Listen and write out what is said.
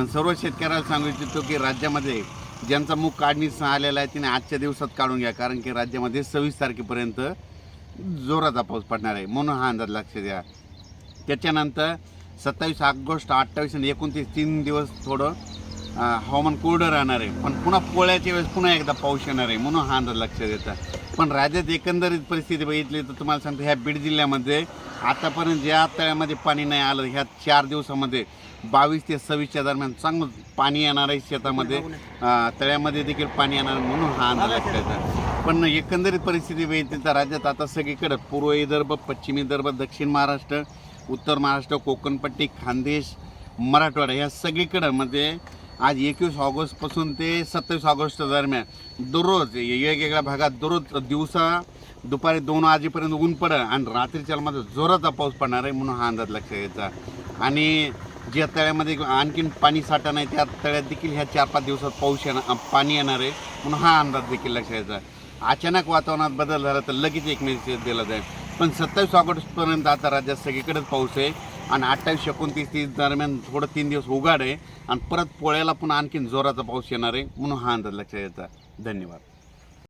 पण सर्व शेतकऱ्याला सांगू इच्छितो की राज्यामध्ये ज्यांचा मूग काढणीस आलेला आहे तिने आजच्या दिवसात काढून घ्या. कारण की राज्यामध्ये सव्वीस तारखेपर्यंत जोराचा पाऊस पडणार आहे. म्हणून हा अंदाज लक्ष द्या. त्याच्यानंतर सत्तावीस ऑगस्ट अठ्ठावीस आणि एकोणतीस तीन दिवस थोडं हवामान कोरडं राहणार आहे. पण पुन्हा पोळ्याच्या वेळेस पुन्हा एकदा पाऊस येणार आहे. म्हणून हा अंदाज लक्षात येतं पण राज्यात एकंदरीत परिस्थिती बघितली तर तुम्हाला सांगतो ह्या बीड जिल्ह्यामध्ये आतापर्यंत ज्या तळ्यामध्ये पाणी नाही आलं ह्या चार दिवसामध्ये बावीस ते सव्वीसच्या दरम्यान चांगलं पाणी येणार आहे शेतामध्ये. तळ्यामध्ये देखील पाणी येणार म्हणून हा अंदाज करायचा पण एकंदरीत परिस्थिती बघितली तर राज्यात आता सगळीकडं पूर्व विदर्भ पश्चिम विदर्भ दक्षिण महाराष्ट्र उत्तर महाराष्ट्र कोकणपट्टी खानदेश मराठवाडा ह्या सगळीकडं म्हणजे आज एकवीस ऑगस्टपासून ते सत्तावीस ऑगस्ट दरम्यान. दररोज वेगवेगळ्या भागात दररोज दिवसा दुपारी दोन वाजेपर्यंत ऊन पडं आणि रात्रीच्या मध्ये जोराचा पाऊस पडणार आहे म्हणून हा अंदाज लक्षात घ्यायचा आणि ज्या तळ्यामध्ये आणखीन पाणी साठा नाही त्या तळ्यात देखील ह्या चार पाच दिवसात पाऊस येणार पाणी येणार आहे म्हणून हा अंदाज देखील लक्षात घ्यायचा अचानक वातावरणात बदल झाला तर लगेच एक मेसेज दिला जाईल. पण सत्तावीस ऑगस्टपर्यंत आता राज्यात सगळीकडेच पाऊस आहे. आणि अठ्ठावीस एकोणतीस तीस दरम्यान थोडं तीन दिवस उघाड आहे. आणि परत पोळ्याला पण आणखीन जोराचा पाऊस येणार आहे म्हणून हा अंदाज लक्षात घ्यायचा धन्यवाद.